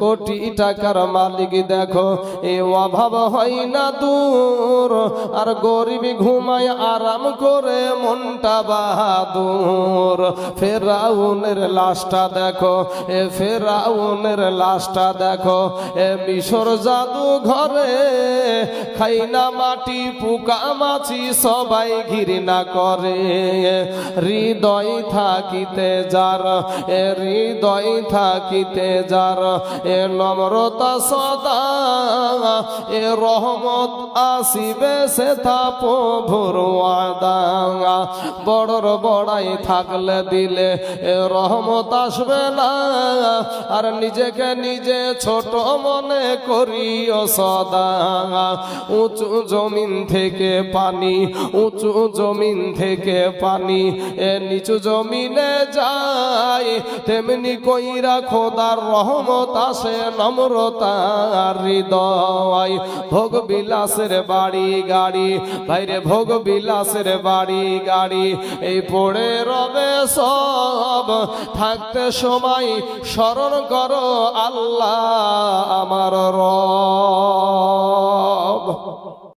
কোটি টাকার মালিক দেখো, এ অভাব হয় না দূর। আর গরিব ঘুমায় আরাম করে মনটা বাহাদুর। ফেরাউনের লাশটা দেখো, এ ফেরাউনের লাশটা দেখো, এ মিশর জাদু ঘরে খাই না মাটি, পোকা মাছি সবাই ঘৃণা করে। হৃদয় থাকিতে যার, এ হৃদয় থাকিতে যার এ নম্রতা সদা। এ রহমত আসিবে সে থা প্রভুর ওয়াদা বড়র বড়াই থাকলে দিলে এ রহমত আসবে না। আর নিজেকে নিজে ছোট মনে করিও সদা। উঁচু জমিন থেকে পানি, উঁচু জমিন থেকে পানি, এ নিচু জমিনে যায় তেমনি কইরা খোদার রহমত আসে নম্রতার হৃদয়। ভোগ বিলাসের বাড়ি, গাড়ি। ভাইরে, ভোগ বিলাসের বাড়ি, গাড়ি। এই পড়ে রবে সব। থাকতে সময় স্মরণ করো আল্লাহ আমার রব।